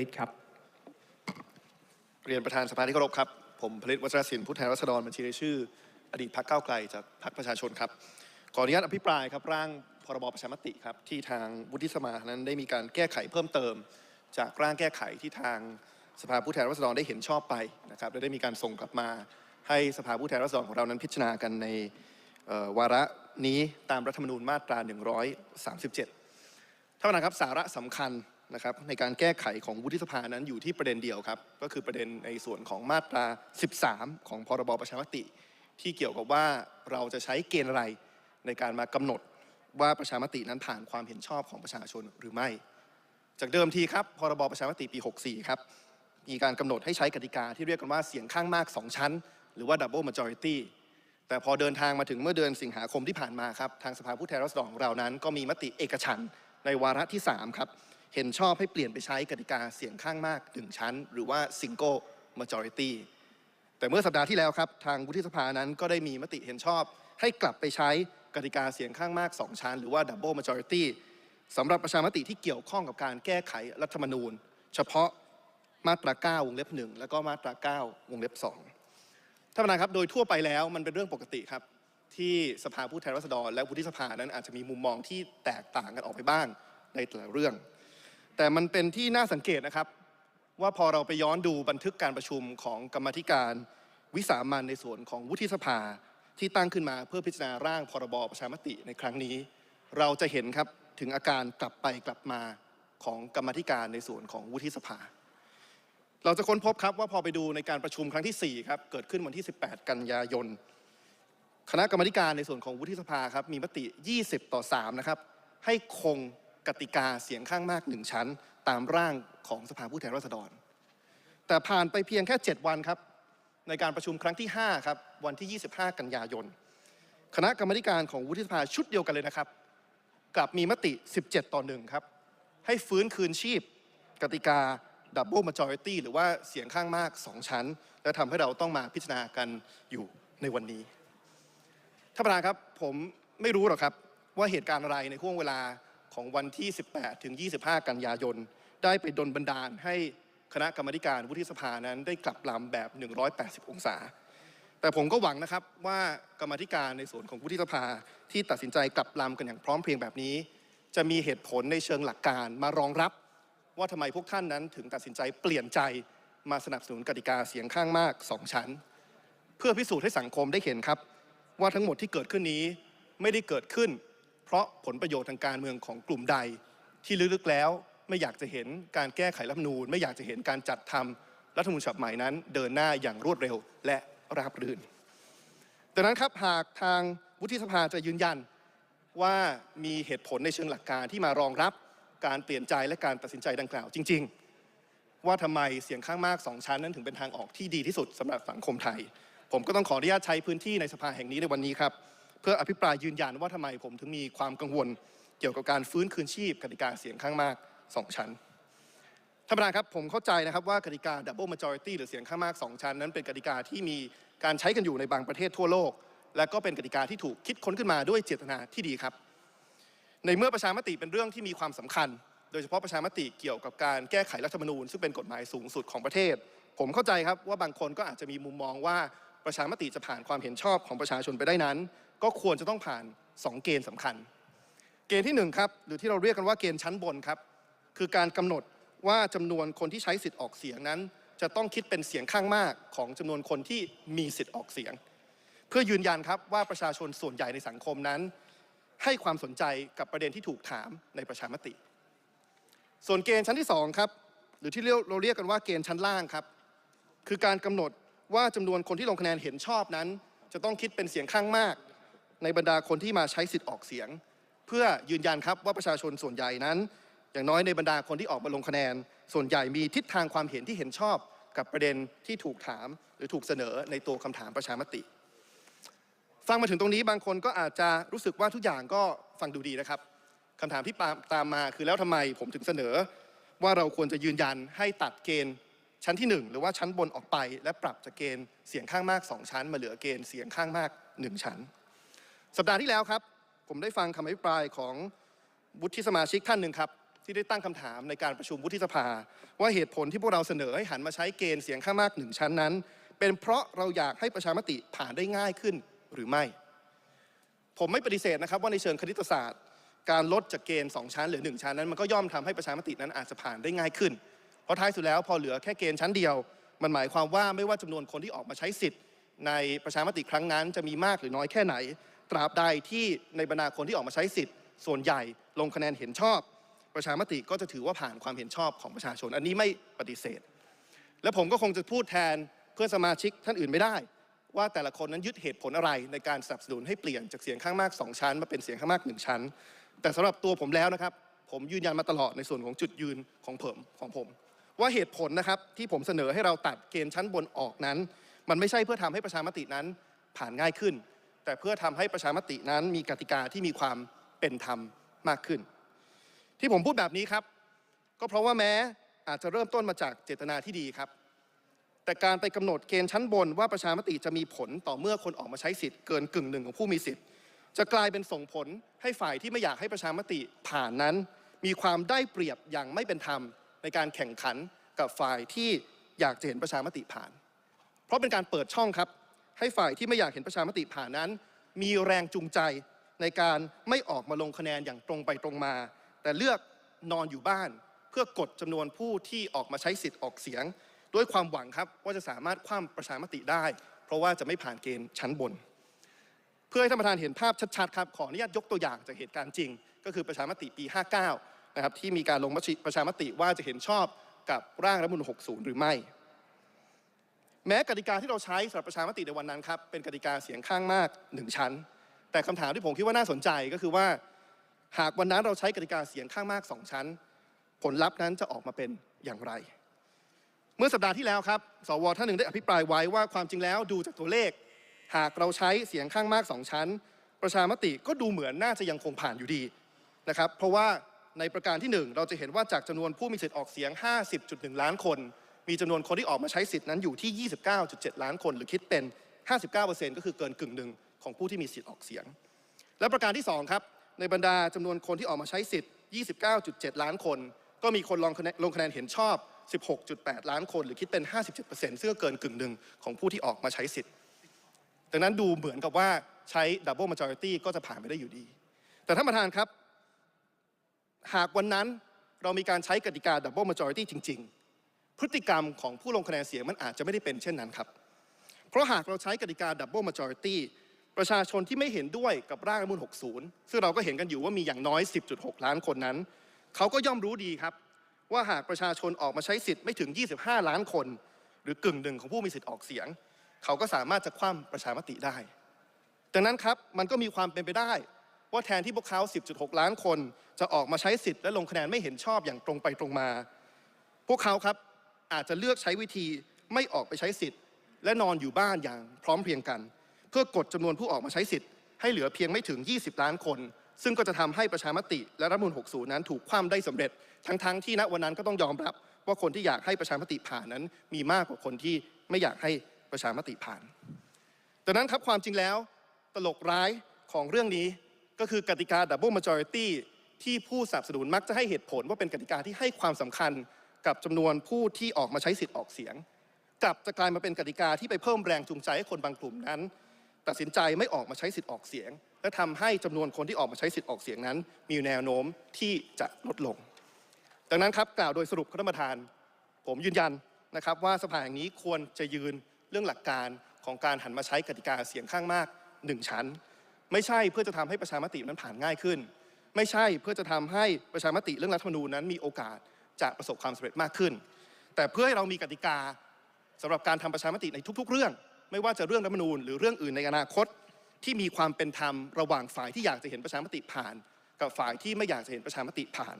ลิตครับ เรียนประธานสภาที่เคารพครับ ผมผลิตวัชรศิลป์ผู้แทนรัษฎรบัญชีรายชื่อ อดีตพรรคก้าวไกลจากพรรคประชาชนครับขออนุญาตอภิปรายครับร่างพรบประชามติครับที่ทางวุฒิสภานั้นได้มีการแก้ไขเพิ่มเติม จากร่างแก้ไขที่ทางสภาผู้แทนราษฎรได้เห็นชอบไปนะครับและได้มีการส่งกลับมา ให้สภาผู้แทนราษฎรของเรานั้นพิจารณากันในวาระนี้ตามรัฐธรรมนูญมาตรา 137ท่านประธานครับสาระสำคัญ นะครับในการแก้ไขของวุฒิสภานั้นอยู่ที่ประเด็นเดียวครับ ก็คือประเด็นในส่วนของมาตรา 13 ของพรบประชามติ ที่เกี่ยวกับว่าเราจะใช้เกณฑ์อะไรในการมากำหนดว่าประชามตินั้นผ่านความเห็นชอบของประชาชนหรือไม่ จากเดิมทีครับพรบประชามติปี 64 ครับ มีการกำหนดให้ใช้กติกาที่เรียกกันว่าเสียงข้างมาก 2 ชั้น หรือว่า double majority แต่พอเดินทางมาถึงเมื่อเดือนสิงหาคมที่ผ่านมาครับ ทางสภาผู้แทนราษฎรของเรานั้น ก็มีมติเอกฉันในวาระที่ 3 ครับ เห็นชอบให้เปลี่ยนไปใช้กติกาเสียงข้างมาก1ชั้น หรือว่า single majority แต่เมื่อสัปดาห์ที่แล้วครับ ทางวุฒิสภานั้นก็ได้มีมติเห็นชอบ ให้กลับไปใช้กติกาเสียงข้างมาก 2 ชั้น หรือว่า double majority สำหรับประชามติที่เกี่ยวข้องกับการแก้ไขรัฐธรรมนูญ เฉพาะมาตรา 9 วงเล็บ 1 แล้วก็มาตรา 9 วงเล็บ 2 ท่านประธานครับ โดยทั่วไปแล้วมันเป็นเรื่องปกติครับ ที่สภาผู้แทนราษฎรและวุฒิสภานั้นอาจจะมีมุมมองที่แตกต่างกันออกไปบ้างในแต่ละเรื่อง แต่มันเป็นที่น่าสังเกตนะครับ ว่าพอเราไปย้อนดูบันทึกการประชุมของกรรมธิการ วิสามันในส่วนของวุฒิสภาที่ตั้งขึ้นมาเพื่อพิจารณาร่างพรบประชามติในครั้งนี้ เราจะเห็นครับถึงอาการกลับไปกลับมาของกรรมธิการในส่วนของวุฒิสภา เราจะค้นพบครับว่าพอไปดูในการประชุมครั้งที่ 4 ครับ เกิดขึ้นวันที่ 18 กันยายน คณะกรรมธิการในส่วนของวุฒิสภาครับมีมติ 20 ต่อ 3 นะครับ ให้คง กติกาเสียงข้างมาก1ชั้น ตามร่างของสภาผู้แทนราษฎร แต่ผ่านไปเพียงแค่ 7 วันครับ ในการประชุมครั้งที่ 5 ครับ วันที่ 25 กันยายน คณะกรรมการของวุฒิสภาชุดเดียวกันเลยนะครับ กลับมีมติ 17 ต่อ1ครับ ให้ฟื้นคืนชีพ กติกา Double Majority หรือว่าเสียงข้างมาก 2 ชั้น และทำให้เราต้องมาพิจารณากันอยู่ในวันนี้ท่านประธานครับผมไม่รู้หรอกครับว่าเหตุการณ์อะไรในห่วงเวลา ของวันที่ 18 ถึง 25 กันยายน ได้ไปดลบันดาลให้คณะกรรมการวุฒิสภานั้นได้กลับลำแบบ 180 องศา แต่ผมก็หวังนะครับว่ากรรมการในส่วนของวุฒิสภาที่ตัดสินใจกลับลำกันอย่างพร้อมเพรียงแบบนี้ จะมีเหตุผลในเชิงหลักการมารองรับ ว่าทำไมพวกท่านนั้นถึงตัดสินใจเปลี่ยนใจมาสนับสนุนกติกาเสียงข้างมาก2ชั้น เพื่อพิสูจน์ให้สังคมได้เห็นครับ ว่าทั้งหมดที่เกิดขึ้นนี้ไม่ได้เกิดขึ้น ราะผลประโยชน์ทางการเมืองของกลุ่มใด ที่ลึกๆแล้วไม่อยากจะเห็นการแก้ไขรัฐมนูญไม่อยากจะเห็นการจัดทำรัฐมนูญฉบับใหม่นั้น เดินหน้าอย่างรวดเร็วและราบรื่นดังนั้นครับหากทางวุฒิสภาจะยืนยันว่ามีเหตุผลในเชิงหลักการที่มารองรับการเปลี่ยนใจและการตัดสินใจดังกล่าวจริง ๆ ว่าทำไมเสียงข้างมากสองชั้นนั้นถึงเป็นทางออกที่ดีที่สุดสำหรับสังคมไทย ผมก็ต้องขออนุญาตใช้พื้นที่ในสภาแห่งนี้ในวันนี้ครับ เพื่ออภิปรายยืนยันว่าทำไมผมถึงมีความกังวล เกี่ยวกับการฟื้นคืนชีพกติกาเสียงข้างมากสองชั้นท่านประธานครับผมเข้าใจนะครับว่ากติกา double majority หรือเสียงข้างมาก 2 ชั้น นั้นเป็นกติกาที่มีการใช้กันอยู่ในบางประเทศทั่วโลก และก็เป็นกติกาที่ถูกคิดค้นขึ้นมาด้วยเจตนาที่ดีครับ ในเมื่อประชามติเป็นเรื่องที่มีความสำคัญ โดยเฉพาะประชามติเกี่ยวกับการแก้ไขรัฐธรรมนูญ ซึ่งเป็นกฎหมายสูงสุดของประเทศ ผมเข้าใจครับว่าบางคนก็อาจจะมีมุมมองว่า ประชามติจะผ่านความเห็นชอบของประชาชนไปได้นั้น ก็ควรจะต้องผ่าน 2 เกณฑ์สำคัญ เกณฑ์ที่1ครับหรือที่เราเรียกกันว่าเกณฑ์ชั้นบนครับคือการกำหนดว่าจำนวนคนที่ใช้สิทธิ์ออกเสียงนั้น จะต้องคิดเป็นเสียงข้างมากของจำนวนคนที่มีสิทธิ์ออกเสียง เพื่อยืนยันครับว่าประชาชนส่วนใหญ่ในสังคมนั้น ให้ความสนใจกับประเด็นที่ถูกถามในประชามติ ส่วนเกณฑ์ชั้นที่2ครับหรือที่เราเรียกกันว่าเกณฑ์ชั้นล่างครับคือการกำหนด ว่าจำนวนคนที่ลงคะแนนเห็นชอบนั้น จะต้องคิดเป็นเสียงข้างมาก ในบรรดาคนที่มาใช้สิทธิ์ออกเสียง เพื่อยืนยันครับว่าประชาชนส่วนใหญ่นั้น อย่างน้อยในบรรดาคนที่ออกมาลงคะแนน ส่วนใหญ่มีทิศทางความเห็นที่เห็นชอบกับประเด็นที่ถูกถาม หรือถูกเสนอในตัวคำถามประชามติ ฟังมาถึงตรงนี้บางคนก็อาจจะรู้สึกว่าทุกอย่างก็ฟังดูดีนะครับคำถามที่ตามมาคือแล้วทำไมผมถึงเสนอ ว่าเราควรจะยืนยันให้ตัดเกณฑ์ ชั้นที่ 1 หรือว่าชั้นบนออกไป และปรับจากเกณฑ์เสียงข้างมาก 2 ชั้น มาเหลือเกณฑ์เสียงข้างมาก 1 ชั้น สัปดาห์ที่แล้วครับ ผมได้ฟังคำอภิปรายของวุฒิสมาชิกท่านหนึ่งครับ ที่ได้ตั้งคำถามในการประชุมวุฒิสภา ว่าเหตุผลที่พวกเราเสนอให้หันมาใช้เกณฑ์เสียงข้างมากหนึ่งชั้นนั้น เป็นเพราะเราอยากให้ประชามติผ่านได้ง่ายขึ้นหรือไม่ ผมไม่ปฏิเสธนะครับว่าในเชิงคณิตศาสตร์ การลดจากเกณฑ์ 2 ชั้นเหรือ 1 ชั้นนั้นมันก็ย่อมทำให้ประชามตินั้นอาจจะผ่านได้ง่ายขึ้น เพราะท้ายสุดแล้วพอเหลือแค่เกณฑ์ชั้นเดียว มันหมายความว่าไม่ว่าจำนวนคนที่ออกมาใช้สิทธิ์ ในประชามติครั้งนั้น จะมีมากหรือน้อยแค่ไหน ตราบใดที่ในบรรดาคนที่ออกมาใช้สิทธิ์ ส่วนใหญ่ลงคะแนนเห็นชอบ ประชามติก็จะถือว่าผ่านความเห็นชอบของประชาชน อันนี้ไม่ปฏิเสธ และผมก็คงจะพูดแทนเพื่อนสมาชิกท่านอื่นไม่ได้ ว่าแต่ละคนนั้นยึดเหตุผลอะไรในการสนับสนุนให้เปลี่ยนจากเสียงข้างมาก 2 ชั้น มาเป็นเสียงข้างมาก 1 ชั้น แต่สำหรับตัวผมแล้วนะครับผมยืนยันมาตลอดในส่วนของจุดยืนของผมของผม ว่าเหตุผลนะครับที่ผมเสนอให้เราตัดเกณฑ์ชั้นบนออกนั้น มันไม่ใช่เพื่อทำให้ประชามตินั้นผ่านง่ายขึ้น แต่เพื่อทำให้ประชามตินั้นมีกติกาที่มีความเป็นธรรมมากขึ้น ที่ผมพูดแบบนี้ครับ ก็เพราะว่าแม้อาจจะเริ่มต้นมาจากเจตนาที่ดีครับ แต่การไปกำหนดเกณฑ์ชั้นบนว่าประชามติจะมีผลต่อเมื่อคนออกมาใช้สิทธิ์เกินกึ่งหนึ่งของผู้มีสิทธิ์จะกลายเป็นส่งผลให้ฝ่ายที่ไม่อยากให้ประชามติผ่านนั้น มีความได้เปรียบอย่างไม่เป็นธรรม ในการแข่งขันกับฝ่ายที่อยากจะเห็นประชามติผ่าน เพราะเป็นการเปิดช่องครับ ให้ฝ่ายที่ไม่อยากเห็นประชามติผ่านนั้น มีแรงจูงใจในการไม่ออกมาลงคะแนนอย่างตรงไปตรงมา แต่เลือกนอนอยู่บ้าน เพื่อกดจำนวนผู้ที่ออกมาใช้สิทธิ์ออกเสียง ด้วยความหวังครับว่าจะสามารถคว่ำประชามติได้ เพราะว่าจะไม่ผ่านเกณฑ์ชั้นบน เพื่อให้ท่านประธานเห็นภาพชัดๆครับขออนุญาตยกตัวอย่างจากเหตุการณ์จริง ก็คือประชามติปี 59 นะครับที่มีการลงประชามติว่าจะเห็นชอบกับร่างรัฐมนูญ60 หรือไม่ แม้กติกาที่เราใช้สำหรับประชามติในวันนั้นครับเป็นกติกาเสียงข้างมากหนึ่งชั้น แต่คำถามที่ผมคิดว่าน่าสนใจก็คือว่า หากวันนั้นเราใช้กติกาเสียงข้างมากสองชั้น ผลลัพธ์นั้นจะออกมาเป็นอย่างไร เมื่อสัปดาห์ที่แล้วครับสวท่านหนึ่งได้อภิปรายไว้ว่าความจริงแล้วดูจากตัวเลข หากเราใช้เสียงข้างมากสองชั้น ประชามติก็ดูเหมือนน่าจะยังคงผ่านอยู่ดีนะครับเพราะว่า ในประการที่หนึ่งเราจะเห็นว่าจากจำนวนผู้มีสิทธิ์ออกเสียง 50.1 ล้านคน มีจำนวนคนที่ออกมาใช้สิทธิ์นั้นอยู่ที่ 29.7 ล้านคน หรือคิดเป็น 59%ก็คือเกินกึ่งหนึ่งของผู้ที่มีสิทธิ์ออกเสียง และประการที่2ครับในบรรดาจำนวนคนที่ออกมาใช้สิทธิ์ 29.7 ล้านคน ก็มีคนลงคะแนนลงคะแนนเห็นชอบ 16.8 ล้านคน หรือคิดเป็น 57%ซึ่งก็เกินกึ่งหนึ่งของผู้ที่ออกมาใช้สิทธิ์ดังนั้นดูเหมือนกับว่าใช้ double majority ก็จะผ่านไปได้อยู่ดี แต่ท่านประธานครับ หากวันนั้นเรามีการใช้กติกา double majority จริง ๆ พฤติกรรมของผู้ลงคะแนนเสียงมันอาจจะไม่ได้เป็นเช่นนั้นครับ เพราะหากเราใช้กติกา double majority ประชาชนที่ไม่เห็นด้วยกับร่างรัฐมนูญ60 ซึ่งเราก็เห็นกันอยู่ว่ามีอย่างน้อย 10.6 ล้านคนนั้น เขาก็ย่อมรู้ดีครับ ว่าหากประชาชนออกมาใช้สิทธิ์ไม่ถึง 25 ล้านคน หรือกึ่งหนึ่งของผู้มีสิทธิ์ออกเสียง เขาก็สามารถจะคว่ำประชามติได้ ดังนั้นครับมันก็มีความเป็นไปได้ ว่าแทนที่พวกเขา 10.6 ล้านคน จะออกมาใช้สิทธิ์และลงคะแนนไม่เห็นชอบอย่างตรงไปตรงมา พวกเขาครับอาจจะเลือกใช้วิธีไม่ออกไปใช้สิทธิ์ และนอนอยู่บ้านอย่างพร้อมเพรียงกัน เพื่อกดจำนวนผู้ออกมาใช้สิทธิ์ให้เหลือเพียงไม่ถึง 20 ล้านคน ซึ่งก็จะทำให้ประชามติและรัฐมนูญ60 นั้นถูกคว่ำได้สำเร็จ ทั้งๆที่ณวันนั้นก็ต้องยอมรับว่าคนที่อยากให้ประชามติผ่านนั้นมีมากกว่าคนที่ไม่อยากให้ประชามติผ่านดังนั้นครับความจริงแล้วตลกร้ายของเรื่องนี้ ก็คือกติกา double majority ที่ผู้สนับสนุนมักจะให้เหตุผลว่าเป็นกติกาที่ให้ความสำคัญกับจำนวนผู้ที่ออกมาใช้สิทธิ์ออกเสียง กลับจะกลายมาเป็นกติกาที่ไปเพิ่มแรงจูงใจให้คนบางกลุ่มนั้น ตัดสินใจไม่ออกมาใช้สิทธิ์ออกเสียง และทำให้จำนวนคนที่ออกมาใช้สิทธิ์ออกเสียงนั้น มีแนวโน้มที่จะลดลง ดังนั้นครับกล่าวโดยสรุปครับท่านประธาน ผมยืนยันนะครับว่าสภาแห่งนี้ควรจะยืนเรื่องหลักการของการหันมาใช้กติกาเสียงข้างมากหนึ่งชั้น ไม่ใช่เพื่อจะทำให้ประชามตินั้นผ่านง่ายขึ้น ไม่ใช่เพื่อจะทำให้ประชามติเรื่องรัฐธรรมนูญนั้นมีโอกาสจะประสบความสำเร็จมากขึ้น แต่เพื่อให้เรามีกติกาสำหรับการทำประชามติในทุก ๆ เรื่อง ไม่ว่าจะเรื่องรัฐธรรมนูญหรือเรื่องอื่นในอนาคต ที่มีความเป็นธรรมระหว่างฝ่ายที่อยากจะเห็นประชามติผ่าน กับฝ่ายที่ไม่อยากจะเห็นประชามติผ่าน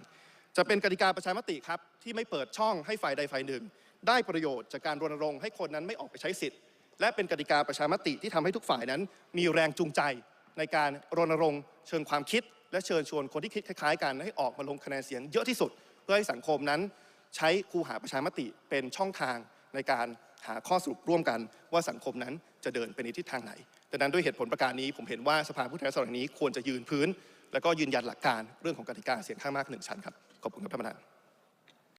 จะเป็นกติกาประชามติครับที่ไม่เปิดช่องให้ฝ่ายใดฝ่ายหนึ่ง ได้ประโยชน์จากการรณรงค์ให้คนนั้นไม่ออกไปใช้สิทธิ์ และเป็นกติกาประชามติที่ทำให้ทุกฝ่ายนั้น มีแรงจูงใจ ในการรณรงค์เชิงความคิด และเชิญชวนคนที่คิดคล้ายๆ กันให้ออกมาลงคะแนนเสียงเยอะที่สุด เพื่อให้สังคมนั้น ใช้คูหาประชามติเป็นช่องทางในการหาข้อสรุปร่วมกัน ว่าสังคมนั้นจะเดินไปในทิศทางไหนดังนั้นด้วยเหตุผลประการนี้ ผมเห็นว่าสภาผู้แทนราษฎรนี้ควรจะยืนพื้น แล้วก็ยืนยันหลักการเรื่องของกติกาเสียงข้างมากหนึ่งชั้นครับขอบคุณครับท่านประธาน